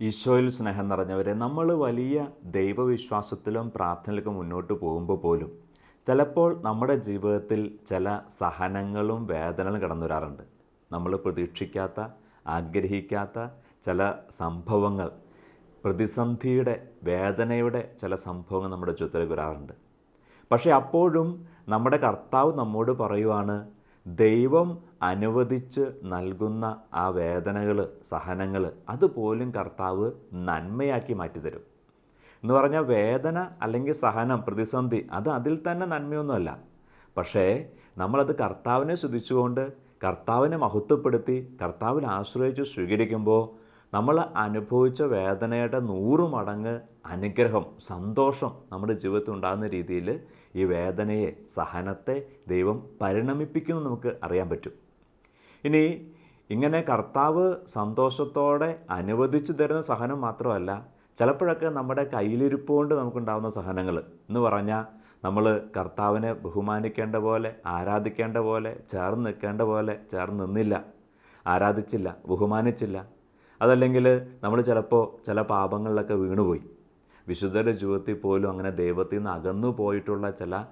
ഈശോയിൽ സ്നേഹം നിറഞ്ഞവരെ നമ്മൾ വലിയ ദൈവവിശ്വാസത്തിലും പ്രാർത്ഥനയിലൊക്കെ മുന്നോട്ട് പോകുമ്പോൾ പോലും ചിലപ്പോൾ നമ്മുടെ ജീവിതത്തിൽ ചില സഹനങ്ങളും വേദനകളും കടന്നു വരാറുണ്ട് നമ്മൾ പ്രതീക്ഷിക്കാത്ത ആഗ്രഹിക്കാത്ത ചില സംഭവങ്ങൾ പ്രതിസന്ധിയുടെ വേദനയുടെ ചില സംഭവങ്ങൾ നമ്മുടെ ചുറ്റിലേക്ക് വരാറുണ്ട്. പക്ഷേ അപ്പോഴും നമ്മുടെ കർത്താവ് നമ്മോട് പറയുവാണ് ദൈവം അനുവദിച്ച് നൽകുന്ന ആ വേദനകൾ സഹനങ്ങൾ അതുപോലും കർത്താവ് നന്മയാക്കി മാറ്റിത്തരും. എന്ന് പറഞ്ഞാൽ വേദന അല്ലെങ്കിൽ സഹനം പ്രതിസന്ധി അത് അതിൽ തന്നെ നന്മയൊന്നുമല്ല. പക്ഷേ നമ്മളത് കർത്താവിനെ ശ്രദ്ധിച്ചുകൊണ്ട് കർത്താവിനെ മഹത്വപ്പെടുത്തി കർത്താവിനെ ആശ്രയിച്ച് സ്വീകരിക്കുമ്പോൾ നമ്മൾ അനുഭവിച്ച വേദനയുടെ നൂറ് മടങ്ങ് അനുഗ്രഹം സന്തോഷം നമ്മുടെ ജീവിതത്തിൽ ഉണ്ടാകുന്ന രീതിയിൽ ഈ വേദനയെ സഹനത്തെ ദൈവം പരിണമിപ്പിക്കുന്നു നമുക്ക് അറിയാൻ പറ്റും. ഇനി ഇങ്ങനെ കർത്താവ് സന്തോഷത്തോടെ അനുവദിച്ചു തരുന്ന സഹനം മാത്രമല്ല ചിലപ്പോഴൊക്കെ നമ്മുടെ കയ്യിലിരിപ്പുകൊണ്ട് നമുക്കുണ്ടാകുന്ന സഹനങ്ങൾ. എന്ന് പറഞ്ഞാൽ നമ്മൾ കർത്താവിനെ ബഹുമാനിക്കേണ്ട പോലെ ആരാധിക്കേണ്ട പോലെ ചേർന്ന് നിൽക്കേണ്ട പോലെ ചേർന്ന് നിന്നില്ല ആരാധിച്ചില്ല ബഹുമാനിച്ചില്ല അതല്ലെങ്കിൽ നമ്മൾ ചിലപ്പോൾ ചില പാപങ്ങളിലൊക്കെ വീണുപോയി. വിശുദ്ധരുടെ ജീവിതത്തിൽ പോലും അങ്ങനെ ദൈവത്തിൽ നിന്ന് അകന്നു പോയിട്ടുള്ള ചില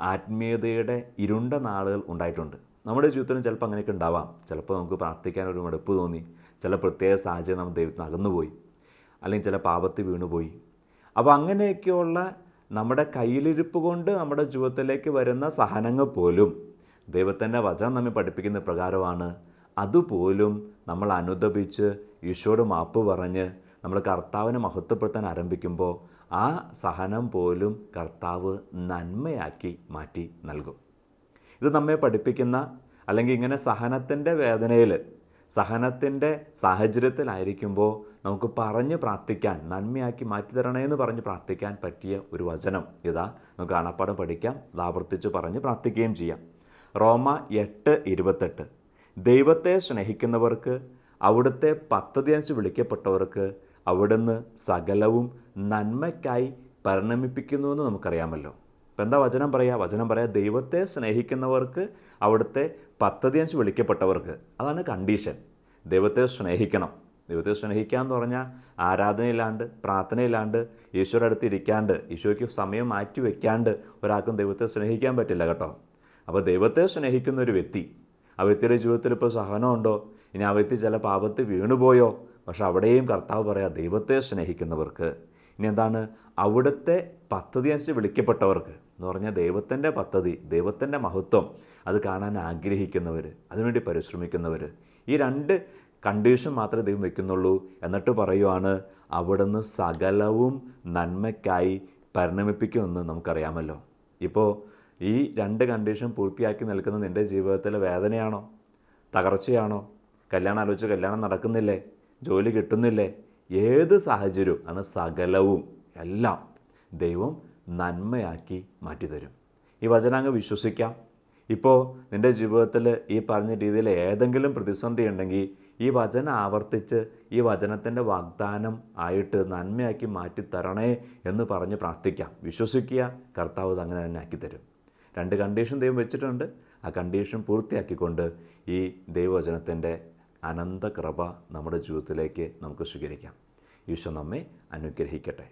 ആത്മീയതയുടെ ഇരുണ്ട നാളുകൾ ഉണ്ടായിട്ടുണ്ട്. നമ്മുടെ ജീവിതത്തിലും ചിലപ്പോൾ അങ്ങനെയൊക്കെ ഉണ്ടാവാം. ചിലപ്പോൾ നമുക്ക് പ്രാർത്ഥിക്കാൻ ഒരു മടുപ്പ് തോന്നി. ചില പ്രത്യേക സാഹചര്യം നമ്മൾ ദൈവത്തിന് അകന്നുപോയി. അല്ലെങ്കിൽ ചില പാപത്തിൽ വീണുപോയി. അപ്പോൾ അങ്ങനെയൊക്കെയുള്ള നമ്മുടെ കയ്യിലിരിപ്പ് കൊണ്ട് നമ്മുടെ ജീവിതത്തിലേക്ക് വരുന്ന സഹനങ്ങൾ പോലും ദൈവത്തിന്റെ വചനം നമ്മെ പഠിപ്പിക്കുന്ന പ്രകാരമാണ് അതുപോലും നമ്മൾ അനുദപിച്ച് ഈശോട് മാപ്പ് പറഞ്ഞ് നമ്മൾ കർത്താവിനെ മഹത്വപ്പെടുത്താൻ ആരംഭിക്കുമ്പോൾ ആ സഹനം പോലും കർത്താവ് നന്മയാക്കി മാറ്റി നൽകും. ഇത് നമ്മെ പഠിപ്പിക്കുന്ന അല്ലെങ്കിൽ ഇങ്ങനെ സഹനത്തിന്റെ വേദനയിൽ സഹനത്തിന്റെ സാഹചര്യത്തിലായിരിക്കുമ്പോൾ നമുക്ക് പറഞ്ഞ് പ്രാർത്ഥിക്കാൻ നന്മയാക്കി മാറ്റി തരണേ എന്ന് പറഞ്ഞ് പ്രാർത്ഥിക്കാൻ പറ്റിയ ഒരു വചനം ഇതാ. നമുക്ക് കാണാപ്പാടം പഠിക്കാം ഇത് ആവർത്തിച്ച് പറഞ്ഞ് പ്രാർത്ഥിക്കുകയും ചെയ്യാം. റോമ എട്ട് ഇരുപത്തെട്ട്. ദൈവത്തെ സ്നേഹിക്കുന്നവർക്ക് അവിടുത്തെ പദ്ധതി അനുസരിച്ച് വിളിക്കപ്പെട്ടവർക്ക് അവിടുന്ന് സകലവും നന്മയ്ക്കായി പരിണമിപ്പിക്കുന്നുവെന്ന് നമുക്കറിയാമല്ലോ. അപ്പം എന്താ വചനം പറയുക വചനം പറയാം ദൈവത്തെ സ്നേഹിക്കുന്നവർക്ക് അവിടുത്തെ പദ്ധതി അനുസരിച്ച് വിളിക്കപ്പെട്ടവർക്ക്. അതാണ് കണ്ടീഷൻ ദൈവത്തെ സ്നേഹിക്കണം. ദൈവത്തെ സ്നേഹിക്കുക എന്ന് പറഞ്ഞാൽ ആരാധനയില്ലാണ്ട് പ്രാർത്ഥനയില്ലാണ്ട് ഈശോയുടെ അടുത്ത് ഇരിക്കാണ്ട് ഈശോയ്ക്ക് സമയം മാറ്റി വയ്ക്കാണ്ട് ഒരാൾക്കും ദൈവത്തെ സ്നേഹിക്കാൻ പറ്റില്ല കേട്ടോ. അപ്പോൾ ദൈവത്തെ സ്നേഹിക്കുന്ന ഒരു വ്യക്തി ആ വ്യക്തിയുടെ ജീവിതത്തിൽ ഇപ്പോൾ സഹനമുണ്ടോ? ഇനി ആ വ്യക്തി ചില പാപത്തിൽ വീണുപോയോ? പക്ഷെ അവിടെയും കർത്താവ് പറയാം ദൈവത്തെ സ്നേഹിക്കുന്നവർക്ക്. ഇനി എന്താണ്? അവിടുത്തെ പദ്ധതി അനുസരിച്ച് വിളിക്കപ്പെട്ടവർക്ക്. എന്ന് പറഞ്ഞാൽ ദൈവത്തിന്റെ പദ്ധതി ദൈവത്തിന്റെ മഹത്വം അത് കാണാൻ ആഗ്രഹിക്കുന്നവർ അതിനുവേണ്ടി പരിശ്രമിക്കുന്നവർ ഈ രണ്ട് കണ്ടീഷൻ മാത്രമേ ദൈവം വെക്കുന്നുള്ളൂ എന്നിട്ട് പറയുവാണ് അവിടുന്ന് സകലവും നന്മയ്ക്കായി പരിണമിപ്പിക്കുമെന്ന് നമുക്കറിയാമല്ലോ. ഇപ്പോൾ ഈ രണ്ട് കണ്ടീഷൻ പൂർത്തിയാക്കി നിൽക്കുന്ന നിന്റെ ജീവിതത്തിലെ വേദനയാണോ? തകർച്ചയാണോ? കല്യാണം ആലോചിച്ച് കല്യാണം നടക്കുന്നില്ലേ? ജോലി കിട്ടുന്നില്ലേ? ഏത് സാഹചര്യവും ആണ് സകലവും എല്ലാം ദൈവം നന്മയാക്കി മാറ്റിത്തരും. ഈ വചനം വിശ്വസിക്കാം. ഇപ്പോൾ നിന്റെ ജീവിതത്തിൽ ഈ പറഞ്ഞ രീതിയിൽ ഏതെങ്കിലും പ്രതിസന്ധി ഉണ്ടെങ്കിൽ ഈ വചനം ആവർത്തിച്ച് ഈ വചനത്തിന്റെ വാഗ്ദാനം ആയിട്ട് നന്മയാക്കി മാറ്റിത്തരണേ എന്ന് പറഞ്ഞ് പ്രാർത്ഥിക്കാം. വിശ്വസിക്കുക കർത്താവ് അങ്ങനെ തന്നെ ആക്കിത്തരും. രണ്ട് കണ്ടീഷൻ ദൈവം വെച്ചിട്ടുണ്ട്. ആ കണ്ടീഷൻ പൂർത്തിയാക്കിക്കൊണ്ട് ഈ ദൈവവചനത്തിന്റെ അനന്ത കൃപ നമ്മുടെ ജീവിതത്തിലേക്ക് നമുക്ക് സ്വീകരിക്കാം. ഈശോ നമ്മെ അനുഗ്രഹിക്കട്ടെ.